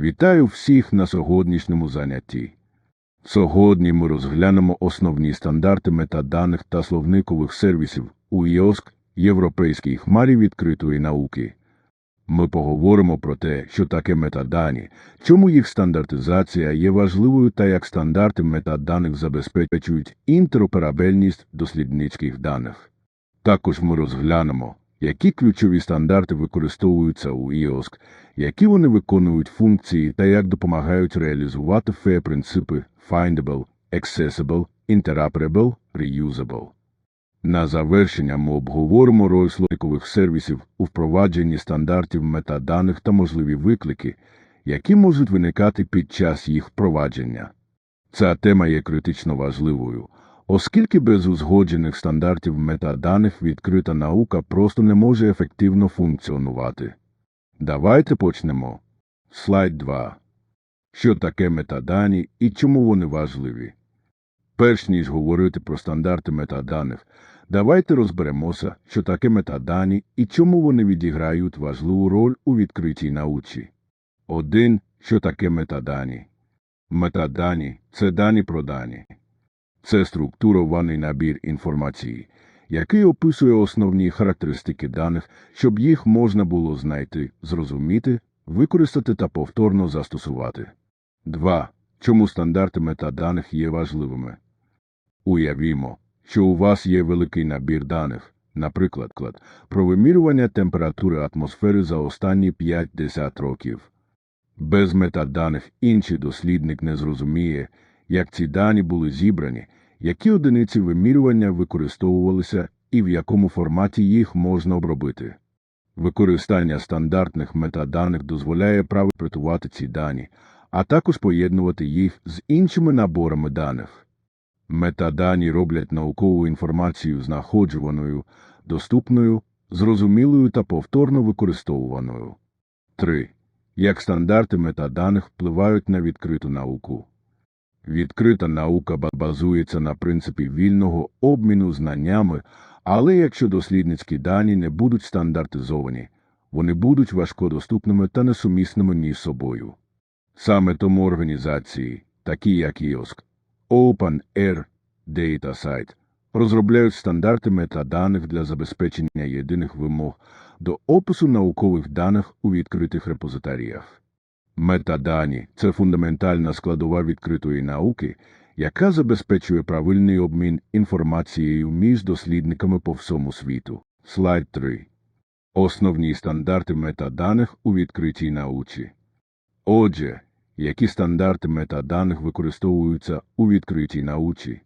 Вітаю всіх на сьогоднішньому занятті. Сьогодні ми розглянемо основні стандарти метаданих та словникових сервісів у ІОСК Європейській хмарі відкритої науки. Ми поговоримо про те, що таке метадані, чому їх стандартизація є важливою та як стандарти метаданих забезпечують інтероперабельність дослідницьких даних. Також ми розглянемо, які ключові стандарти використовуються у ІОСК, які вони виконують функції та як допомагають реалізувати фе принципи Findable, Accessible, Interoperable, Reusable. На завершення ми обговоримо роль словникових сервісів у впровадженні стандартів метаданих та можливі виклики, які можуть виникати під час їх впровадження. Ця тема є критично важливою, оскільки без узгоджених стандартів метаданих відкрита наука просто не може ефективно функціонувати. Давайте почнемо. Слайд 2. Що таке метадані і чому вони важливі? Перш ніж говорити про стандарти метаданих, давайте розберемося, що таке метадані і чому вони відіграють важливу роль у відкритій науці. Один, що таке метадані. Метадані це дані про дані. Це структурований набір інформації, який описує основні характеристики даних, щоб їх можна було знайти, зрозуміти, використати та повторно застосувати. 2. Чому стандарти метаданих є важливими? Уявімо, що у вас є великий набір даних, наприклад, про вимірювання температури атмосфери за останні 50 років. Без метаданих інший дослідник не зрозуміє, як ці дані були зібрані, які одиниці вимірювання використовувалися і в якому форматі їх можна обробити. Використання стандартних метаданих дозволяє правопритувати ці дані, а також поєднувати їх з іншими наборами даних. Метадані роблять наукову інформацію знаходжуваною, доступною, зрозумілою та повторно використовуваною. 3. Як стандарти метаданих впливають на відкриту науку. Відкрита наука базується на принципі вільного обміну знаннями, але якщо дослідницькі дані не будуть стандартизовані, вони будуть важкодоступними та несумісними з собою. Саме тому організації, такі як IOSC, Open Air Data Site, розробляють стандарти метаданих для забезпечення єдиних вимог до опису наукових даних у відкритих репозиторіях. Метадані це фундаментальна складова відкритої науки, яка забезпечує правильний обмін інформацією між дослідниками по всьому світу. Слайд 3. Основні стандарти метаданих у відкритій науці. Отже, які стандарти метаданих використовуються у відкритій науці?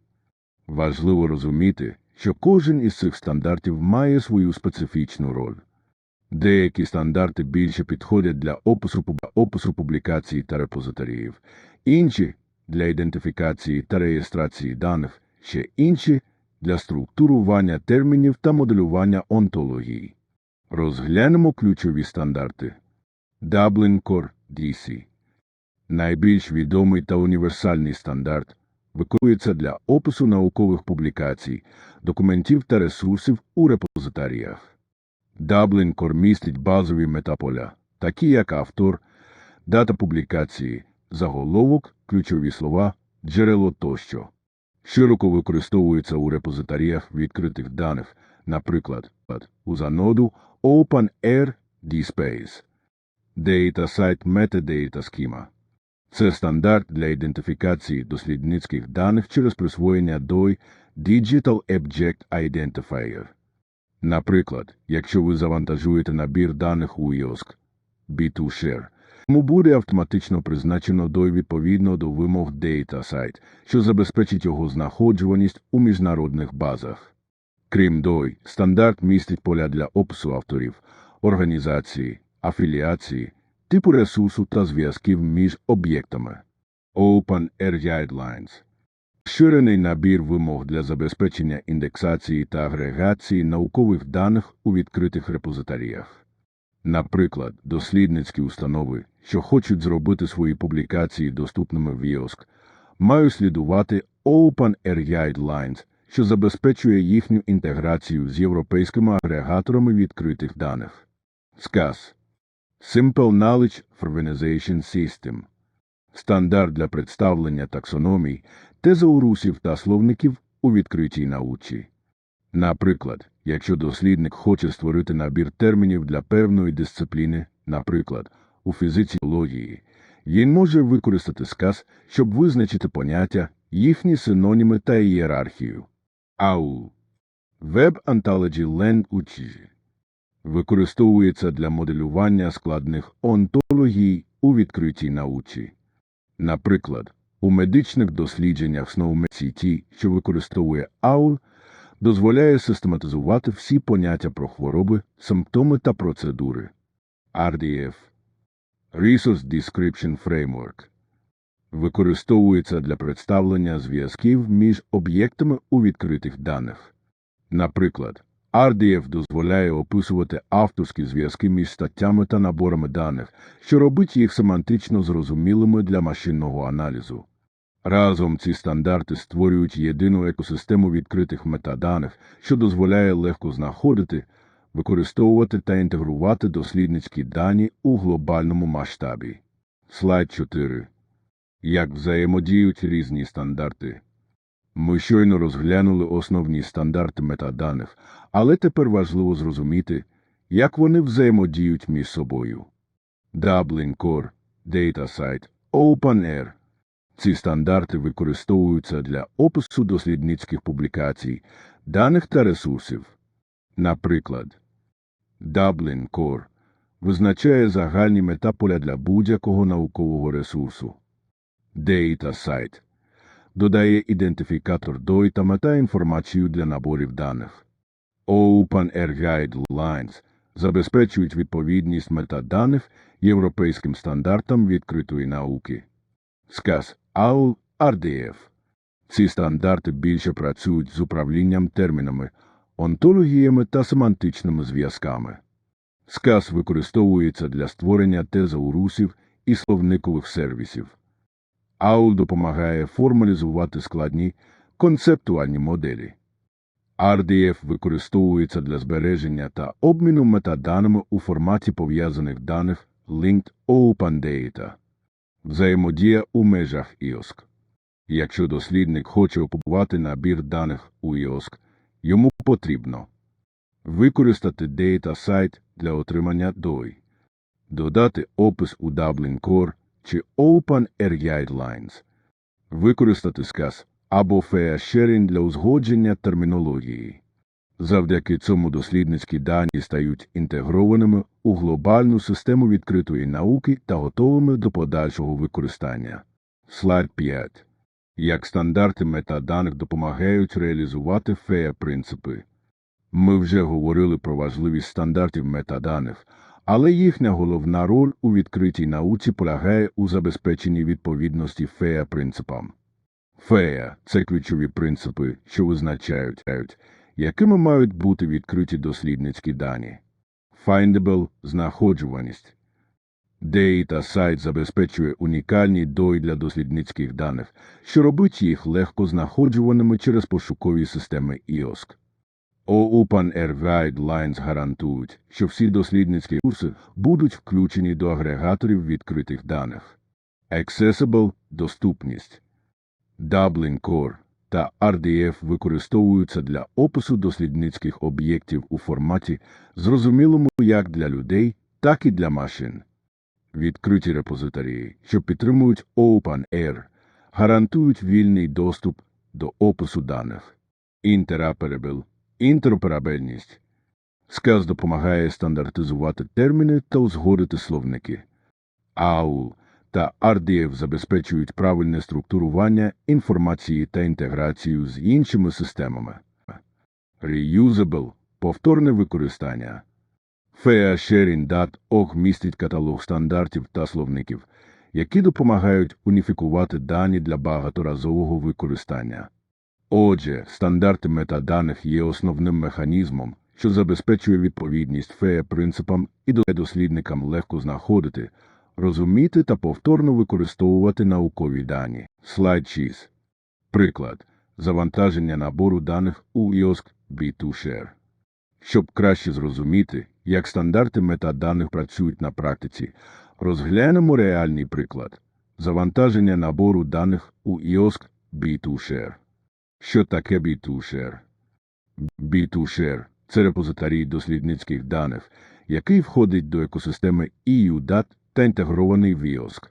Важливо розуміти, що кожен із цих стандартів має свою специфічну роль. Деякі стандарти більше підходять для опису, публікацій та репозиторіїв, інші для ідентифікації та реєстрації даних, ще інші для структурування термінів та моделювання онтології. Розглянемо ключові стандарти. Dublin Core DC Найбільш відомий та універсальний стандарт виконується для опису наукових публікацій, документів та ресурсів у репозиторіях. Dublin Core містить базові метаполя, такі як автор, дата публікації, заголовок, ключові слова, джерело тощо. Широко використовується у репозиторіях відкритих даних, наприклад, у заноду OpenAir DSpace. Data Site Metadata Schema. Це стандарт для ідентифікації дослідницьких даних через присвоєння DOI Digital Object Identifier. Наприклад, якщо ви завантажуєте набір даних у IOSC B2Share, йому буде автоматично призначено DOI відповідно до вимог DataSite, що забезпечить його знаходжуваність у міжнародних базах. Крім DOI, стандарт містить поля для опису авторів, організації, афіліації, типу ресурсу та зв'язків між об'єктами. Open Air Guidelines Ширений набір вимог для забезпечення індексації та агрегації наукових даних у відкритих репозиторіях. Наприклад, дослідницькі установи, що хочуть зробити свої публікації доступними в IOSC, мають слідувати Open Air Guidelines, що забезпечує їхню інтеграцію з європейськими агрегаторами відкритих даних. Сказ Simple Knowledge Organization System стандарт для представлення таксономій, тезаурусів та словників у відкритій науці. Наприклад, якщо дослідник хоче створити набір термінів для певної дисципліни, наприклад, у фізиці біології, він може використати сказ, щоб визначити поняття, їхні синоніми та ієрархію. АУ Web Ontology Language використовується для моделювання складних онтологій у відкритій науці. Наприклад, у медичних дослідженнях SNOMED-CT, що використовує AUL, дозволяє систематизувати всі поняття про хвороби, симптоми та процедури. RDF Resource Description Framework використовується для представлення зв'язків між об'єктами у відкритих даних. Наприклад, RDF дозволяє описувати авторські зв'язки між статтями та наборами даних, що робить їх семантично зрозумілими для машинного аналізу. Разом ці стандарти створюють єдину екосистему відкритих метаданих, що дозволяє легко знаходити, використовувати та інтегрувати дослідницькі дані у глобальному масштабі. Слайд 4. Як взаємодіють різні стандарти. Ми щойно розглянули основні стандарти метаданих, але тепер важливо зрозуміти, як вони взаємодіють між собою. Dublin Core, DataSite, OpenAir – ці стандарти використовуються для опису дослідницьких публікацій, даних та ресурсів. Наприклад, Dublin Core визначає загальні метаполя для будь-якого наукового ресурсу. DataSite додає ідентифікатор DOI та мета-інформацію для наборів даних. OpenAir Guidelines забезпечують відповідність метаданих європейським стандартам відкритої науки. Сказ AUL RDF. Ці стандарти більше працюють з управлінням термінами, онтологіями та семантичними зв'язками. Сказ використовується для створення тезаурусів і словникових сервісів. AUL допомагає формалізувати складні концептуальні моделі. RDF використовується для збереження та обміну метаданими у форматі пов'язаних даних Linked Open Data. Взаємодія у межах IOSC. Якщо дослідник хоче опублікувати набір даних у IOSC, йому потрібно використати DataSite для отримання DOI, додати опис у Dublin Core чи OpenAir Guidelines, використати сказ або Fair Sharing для узгодження термінології. Завдяки цьому дослідницькі дані стають інтегрованими у глобальну систему відкритої науки та готовими до подальшого використання. Слайд 5. Як стандарти метаданих допомагають реалізувати FAIR-принципи. Ми вже говорили про важливість стандартів метаданих, але їхня головна роль у відкритій науці полягає у забезпеченні відповідності FAIR-принципам. FAIR – це ключові принципи, що визначають якими мають бути відкриті дослідницькі дані. Findable – знаходжуваність. Data сайт забезпечує унікальні DOI для дослідницьких даних, що робить їх легко знаходжуваними через пошукові системи IOSC. OpenAir Guidelines гарантують, що всі дослідницькі курси будуть включені до агрегаторів відкритих даних. Accessible – доступність. Dublin Core та RDF використовуються для опису дослідницьких об'єктів у форматі, зрозумілому як для людей, так і для машин. Відкриті репозиторії, що підтримують OpenAir, гарантують вільний доступ до опису даних. Interoperable – інтероперабельність. Сказ допомагає стандартизувати терміни та узгодити словники. AUL – та RDF забезпечують правильне структурування інформації та інтеграцію з іншими системами. Reusable – повторне використання. FAIR-Sharing.org містить каталог стандартів та словників, які допомагають уніфікувати дані для багаторазового використання. Отже, стандарти метаданих є основним механізмом, що забезпечує відповідність FAIR-принципам і дослідникам легко знаходити, розуміти та повторно використовувати наукові дані. Слайд 6. Приклад. Завантаження набору даних у IOSC B2Share. Щоб краще зрозуміти, як стандарти метаданих працюють на практиці, розглянемо реальний приклад завантаження набору даних у IOSC B2Share. Що таке B2Share? B2Share – це репозиторій дослідницьких даних, який входить до екосистеми EU-DAT та інтегрований в IOSC.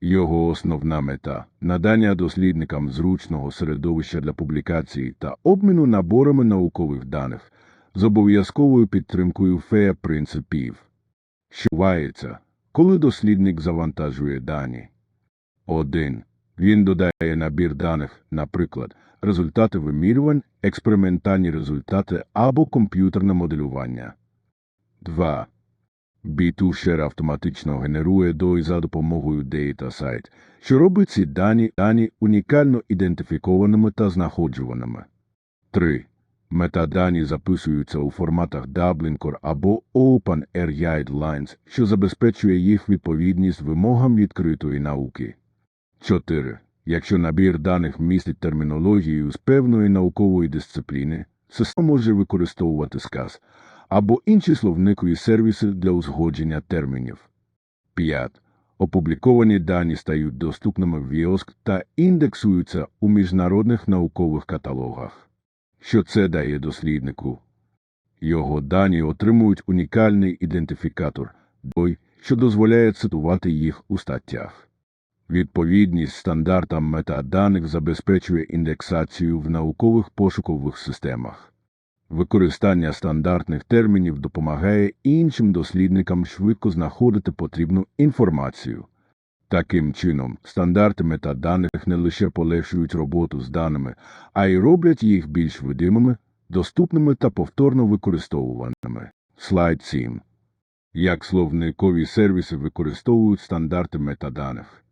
Його основна мета – надання дослідникам зручного середовища для публікації та обміну наборами наукових даних з обов'язковою підтримкою ФЕА принципів, що вається, коли дослідник завантажує дані. 1. Він додає набір даних, наприклад, результати вимірювань, експериментальні результати або комп'ютерне моделювання. 2. B2Share автоматично генерує DOI за допомогою DataSite, що робить ці дані, дані унікально ідентифікованими та знаходжуваними. 3. Метадані записуються у форматах Dublin Core або Open Air Guidelines, що забезпечує їх відповідність вимогам відкритої науки. 4. Якщо набір даних містить термінологію з певної наукової дисципліни, система може використовувати сказ або інші словникові сервіси для узгодження термінів. 5. Опубліковані дані стають доступними в IOSC та індексуються у міжнародних наукових каталогах. Що це дає досліднику? Його дані отримують унікальний ідентифікатор, той, що дозволяє цитувати їх у статтях. Відповідність стандартам метаданих забезпечує індексацію в наукових пошукових системах. Використання стандартних термінів допомагає іншим дослідникам швидко знаходити потрібну інформацію. Таким чином, стандарти метаданих не лише полегшують роботу з даними, а й роблять їх більш видимими, доступними та повторно використовуваними. Слайд 7. Як словникові сервіси використовують стандарти метаданих.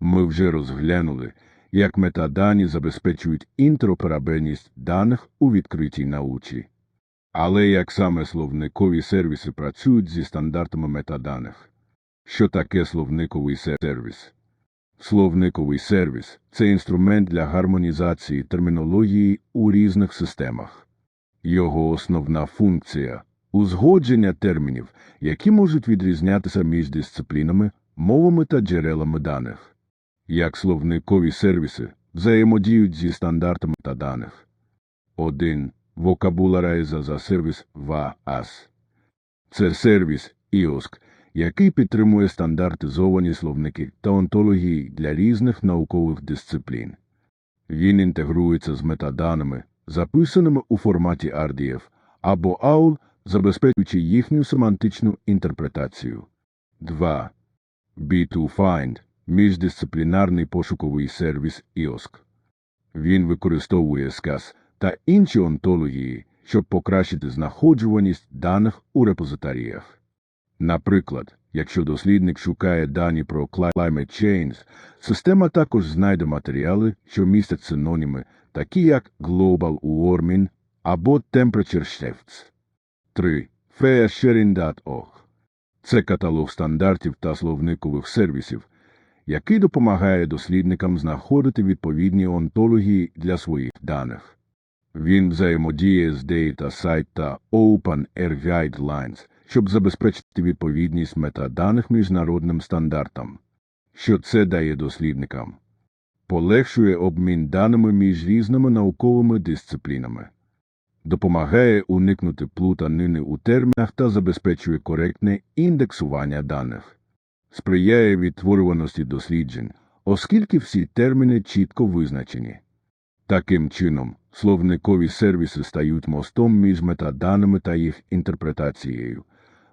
Ми вже розглянули, як метадані забезпечують інтероперабельність даних у відкритій науці. Але як саме словникові сервіси працюють зі стандартами метаданих? Що таке словниковий сервіс? Словниковий сервіс це інструмент для гармонізації термінології у різних системах. Його основна функція узгодження термінів, які можуть відрізнятися між дисциплінами, мовами та джерелами даних. Як словникові сервіси взаємодіють зі стандартами та даних. 1. Vocabularizer за сервіс VAS. Це сервіс IOSC, який підтримує стандартизовані словники та онтології для різних наукових дисциплін. Він інтегрується з метаданими, записаними у форматі RDF або AUL, забезпечуючи їхню семантичну інтерпретацію. 2. B2Find – міждисциплінарний пошуковий сервіс IOSC. Він використовує сказ та інші онтології, щоб покращити знаходжуваність даних у репозиторіях. Наприклад, якщо дослідник шукає дані про climate change, система також знайде матеріали, що містять синоніми, такі як global warming або temperature shifts. 3. fairsharing.org Це каталог стандартів та словникових сервісів, який допомагає дослідникам знаходити відповідні онтології для своїх даних. Він взаємодіє з DataSite та Open Air Guidelines, щоб забезпечити відповідність метаданих міжнародним стандартам. Що це дає дослідникам? Полегшує обмін даними між різними науковими дисциплінами, допомагає уникнути плутанини у термінах та забезпечує коректне індексування даних, сприяє відтворюваності досліджень, оскільки всі терміни чітко визначені. Таким чином, словникові сервіси стають мостом між метаданими та їх інтерпретацією,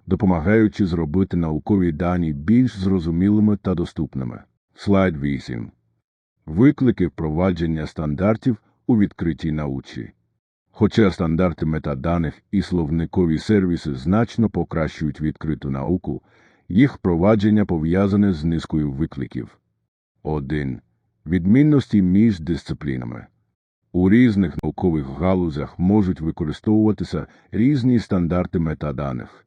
допомагаючи зробити наукові дані більш зрозумілими та доступними. Слайд 8. Виклики впровадження стандартів у відкритій науці. Хоча стандарти метаданих і словникові сервіси значно покращують відкриту науку, їх впровадження пов'язане з низкою викликів. 1. Відмінності між дисциплінами. У різних наукових галузях можуть використовуватися різні стандарти метаданих.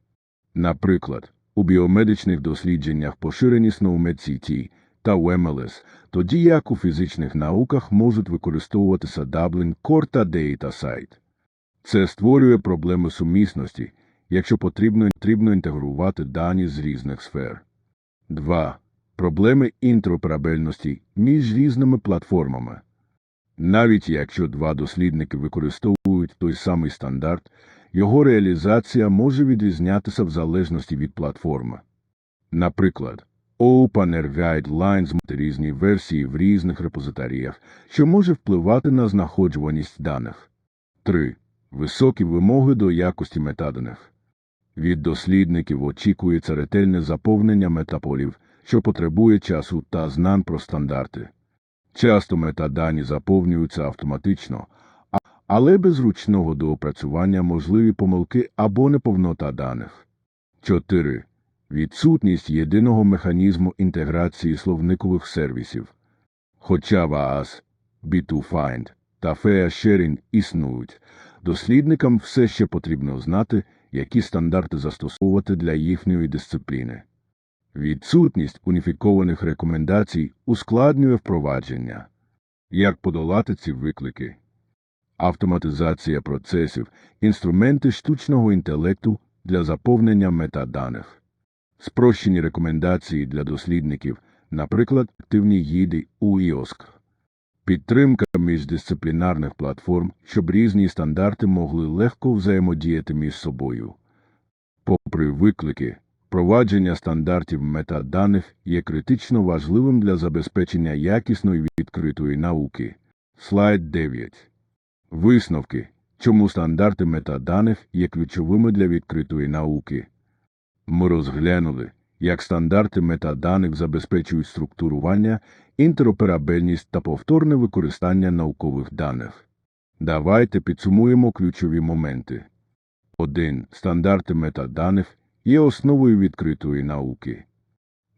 Наприклад, у біомедичних дослідженнях поширеність на UMedCT та УМЛС, тоді як у фізичних науках можуть використовуватися Dublin Core та. Це створює проблеми сумісності, якщо потрібно, потрібно інтегрувати дані з різних сфер. 2. Проблеми інтероперабельності між різними платформами. Навіть якщо два дослідники використовують той самий стандарт, його реалізація може відрізнятися в залежності від платформи. Наприклад, Open Guidelines мати різні версії в різних репозиторіях, що може впливати на знаходжуваність даних. 3. Високі вимоги до якості метаданих. Від дослідників очікується ретельне заповнення метаполів, що потребує часу та знань про стандарти. Часто метадані заповнюються автоматично, але без ручного доопрацювання можливі помилки або неповнота даних. 4. Відсутність єдиного механізму інтеграції словникових сервісів. Хоча VAAS, B2Find та FAIR Sharing існують, дослідникам все ще потрібно знати, які стандарти застосовувати для їхньої дисципліни. Відсутність уніфікованих рекомендацій ускладнює впровадження. Як подолати ці виклики? Автоматизація процесів, інструменти штучного інтелекту для заповнення метаданих, спрощені рекомендації для дослідників, наприклад, активні гіди у IOSC, підтримка міждисциплінарних платформ, щоб різні стандарти могли легко взаємодіяти між собою. Попри виклики, Впровадження стандартів метаданих є критично важливим для забезпечення якісної відкритої науки. Слайд 9. Висновки. Чому стандарти метаданих є ключовими для відкритої науки? Ми розглянули, як стандарти метаданих забезпечують структурування, інтероперабельність та повторне використання наукових даних. Давайте підсумуємо ключові моменти. 1. Стандарти метаданих є основою відкритої науки.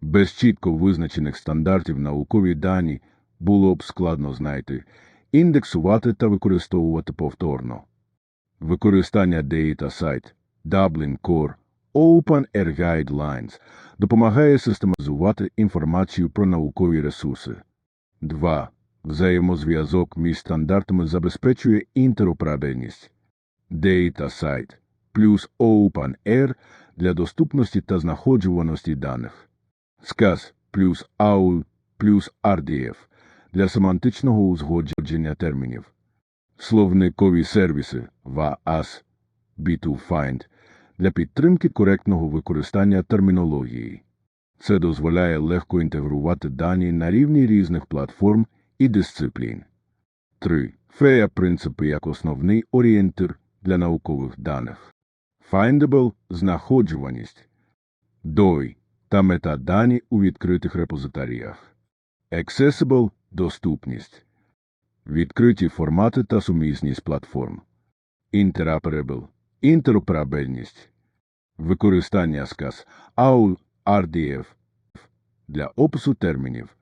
Без чітко визначених стандартів наукові дані було б складно знайти, індексувати та використовувати повторно. Використання DataSite, Dublin Core, Open Air Guidelines допомагає систематизувати інформацію про наукові ресурси. 2. Взаємозв'язок між стандартами забезпечує інтероперабельність. DataSite плюс Open Air для доступності та знаходжуваності даних. Сказ плюс AUL плюс RDF для семантичного узгодження термінів. Словникові сервіси VAAS B2Find для підтримки коректного використання термінології. Це дозволяє легко інтегрувати дані на рівні різних платформ і дисциплін. 3. FEA принципи як основний орієнтир для наукових даних. Findable – знаходжуваність, DOI та метадані у відкритих репозиторіях. Accessible – доступність, відкриті формати та сумісність платформ. Interoperable – інтероперабельність, використання сказ AUL RDF для опису термінів.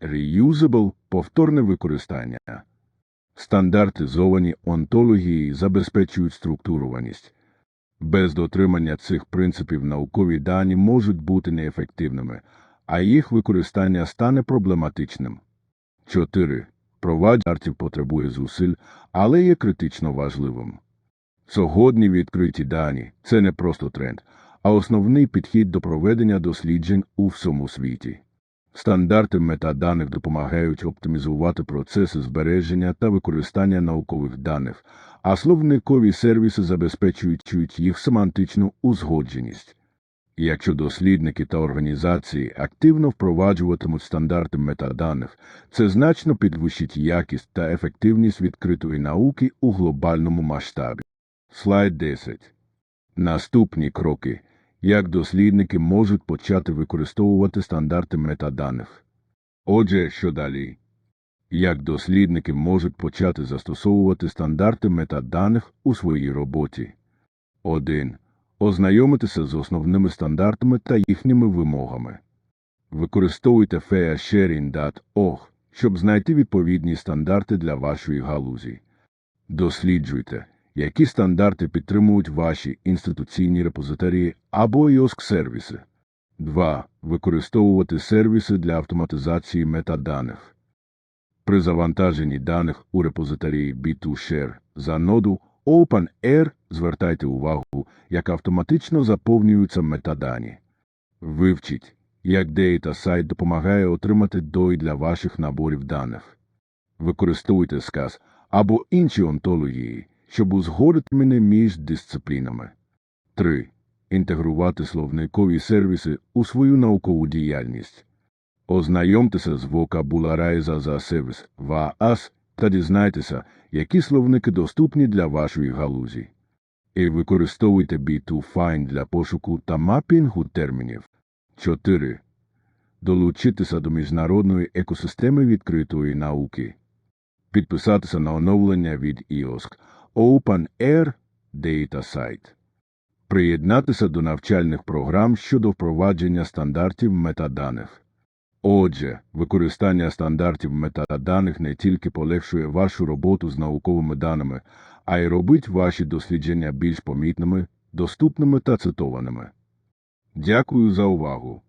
Reusable – повторне використання. Стандартизовані онтології забезпечують структурованість. Без дотримання цих принципів наукові дані можуть бути неефективними, а їх використання стане проблематичним. 4. Провадження потребує зусиль, але є критично важливим. Сьогодні відкриті дані це не просто тренд, а основний підхід до проведення досліджень у всьому світі. Стандарти метаданих допомагають оптимізувати процеси збереження та використання наукових даних, а словникові сервіси забезпечують їх семантичну узгодженість. Якщо дослідники та організації активно впроваджуватимуть стандарти метаданих, це значно підвищить якість та ефективність відкритої науки у глобальному масштабі. Слайд 10. Наступні кроки. Як дослідники можуть почати використовувати стандарти метаданих. Отже, що далі? Як дослідники можуть почати застосовувати стандарти метаданих у своїй роботі? 1. Ознайомитися з основними стандартами та їхніми вимогами. Використовуйте fairsharing.org, щоб знайти відповідні стандарти для вашої галузі. Досліджуйте, які стандарти підтримують ваші інституційні репозиторії або IOSC-сервіси. 2. Використовувати сервіси для автоматизації метаданих. При завантаженні даних у репозиторії B2Share за ноду OpenAir звертайте увагу, як автоматично заповнюються метадані. Вивчіть, як Data сайт допомагає отримати DOI для ваших наборів даних. Використовуйте сказ або інші онтології, щоб узгодити мене між дисциплінами. 3. Інтегрувати словникові сервіси у свою наукову діяльність. Ознайомтеся з вокабуларайза за сервіс ВААС та дізнайтеся, які словники доступні для вашої галузі. І використовуйте B2Find для пошуку та мапінгу термінів. 4. Долучитися до міжнародної екосистеми відкритої науки. Підписатися на оновлення від IOSC Open Air Data Site. Приєднатися до навчальних програм щодо впровадження стандартів метаданих. Отже, використання стандартів метаданих не тільки полегшує вашу роботу з науковими даними, а й робить ваші дослідження більш помітними, доступними та цитованими. Дякую за увагу.